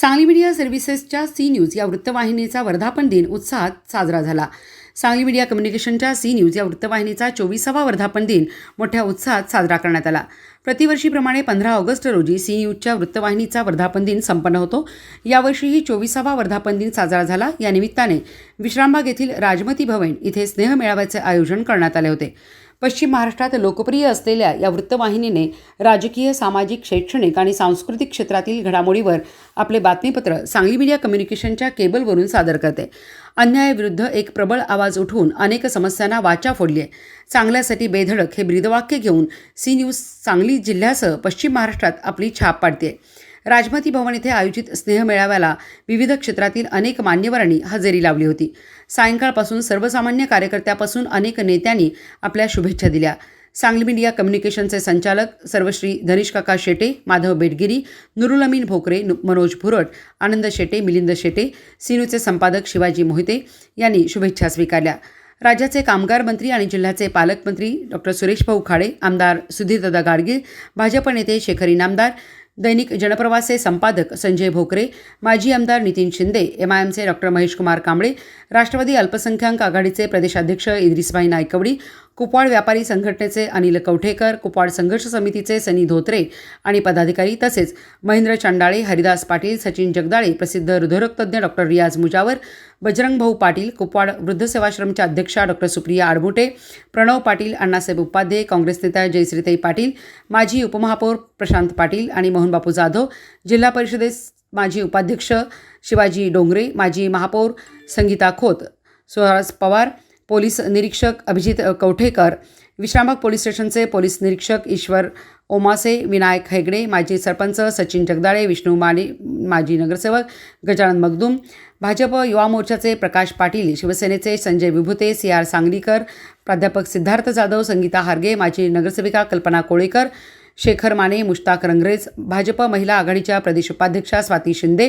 Sangli media सर्व्हिसेसच्या C news या वृत्तवाहिनीचा वर्धापन दिन उत्साहात साजरा झाला. सांगली मीडिया कम्युनिकेशनच्या सी न्यूज या वृत्तवाहिनीचा चोवीसावा वर्धापन दिन मोठ्या उत्साहात साजरा करण्यात आला. प्रतिवर्षीप्रमाणे पंधरा ऑगस्ट रोजी सी न्यूजच्या वृत्तवाहिनीचा वर्धापन दिन संपन्न होतो. यावर्षीही चोवीसावा वर्धापन दिन साजरा झाला. या निमित्ताने विश्रामबाग येथील राजमती भवन इथे स्नेहमेळाव्याचे आयोजन करण्यात आले होते. पश्चिम महाराष्ट्रात लोकप्रिय असलेल्या या वृत्तवाहिनीने राजकीय सामाजिक शैक्षणिक आणि सांस्कृतिक क्षेत्रातील घडामोडीवर आपले बातमीपत्र सांगली मीडिया कम्युनिकेशनच्या केबलवरून सादर करते. अन्यायाविरुद्ध एक प्रबळ आवाज उठवून अनेक समस्यांना वाचा फोडली आहे चांगल्यासाठी बेधडक हे ब्रीदवाक्य घेऊन सी न्यूज सांगली जिल्ह्यासह पश्चिम महाराष्ट्रात आपली छाप पाडते राजमती भवन येथे आयोजित स्नेहमेळाव्याला विविध क्षेत्रातील अनेक मान्यवरांनी हजेरी लावली होती. सायंकाळपासून सर्वसामान्य कार्यकर्त्यापासून अनेक नेत्यांनी आपल्या शुभेच्छा दिल्या. सांगली मीडिया कम्युनिकेशनचे संचालक सर्वश्री धनिष काका शेटे माधव बेडगिरी नुरुल अमीन भोकरे मनोज भुरट आनंद शेटे मिलिंद शेटे सिनूचे संपादक शिवाजी मोहिते यांनी शुभेच्छा स्वीकारल्या. राज्याचे कामगार मंत्री आणि जिल्ह्याचे पालकमंत्री डॉक्टर सुरेश भाऊ खाडे आमदार सुधीरदादा गाडगीळ भाजप नेते शेखर इनामदार दैनिक जनप्रवासचे संपादक संजय भोकरे माजी आमदार नितीन शिंदे एम आय एमचे डॉक्टर महेशकुमार कांबळे राष्ट्रवादी अल्पसंख्याक आघाडीचे प्रदेशाध्यक्ष इद्रिसभाई नायकवडी कुपवाड व्यापारी संघटनेचे अनिल कवठेकर कुपवाड संघर्ष समितीचे सनी धोत्रे आणि पदाधिकारी तसेच महेंद्र चांडाळे हरिदास पाटील सचिन जगदाळे प्रसिद्ध हृदयरोगतज्ञ डॉक्टर रियाज मुजावर बजरंग भाऊ पाटील कुपवाड वृद्ध सेवाश्रमच्या अध्यक्षा डॉक्टर सुप्रिया आडमुटे प्रणव पाटील अण्णासाहेब उपाध्ये काँग्रेस नेत्या जयश्रीताई पाटील माजी उपमहापौर प्रशांत पाटील आणि मोहनबापू जाधव जिल्हा परिषदेस माजी उपाध्यक्ष शिवाजी डोंगरे माजी महापौर संगीता खोत सुहास पवार पोलीस निरीक्षक अभिजित कवठेकर विश्रामबाग पोलीस स्टेशनचे पोलीस निरीक्षक ईश्वर ओमासे विनायक हेगडे माजी सरपंच सचिन जगदाळे विष्णू माने माजी नगरसेवक गजानन मगदूम भाजप युवा मोर्चाचे प्रकाश पाटील शिवसेनेचे संजय विभुते सी आर सांगलीकर प्राध्यापक सिद्धार्थ जाधव संगीता हार्गे माजी नगरसेविका कल्पना कोळेकर शेखर माने मुश्ताक रंगरेज भाजप महिला आघाडीच्या प्रदेश उपाध्यक्षा स्वाती शिंदे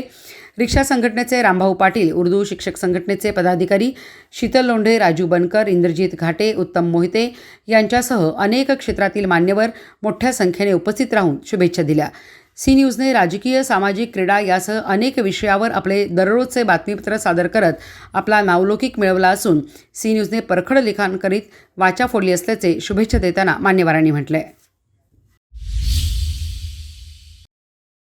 रिक्षा संघटनेचे रामभाऊ पाटील उर्दू शिक्षक संघटनेचे पदाधिकारी शीतल लोंढे राजू बनकर इंद्रजित घाटे उत्तम मोहिते यांच्यासह अनेक क्षेत्रातील मान्यवर मोठ्या संख्येने उपस्थित राहून शुभेच्छा दिल्या. सी न्यूजने राजकीय सामाजिक क्रीडा यासह अनेक विषयावर आपले दररोजचे बातमीपत्र सादर करत आपला नावलौकिक मिळवला असून सी न्यूजने परखड लिखाण करीत वाचा फोडली असल्याचे शुभेच्छा देताना मान्यवरांनी म्हटले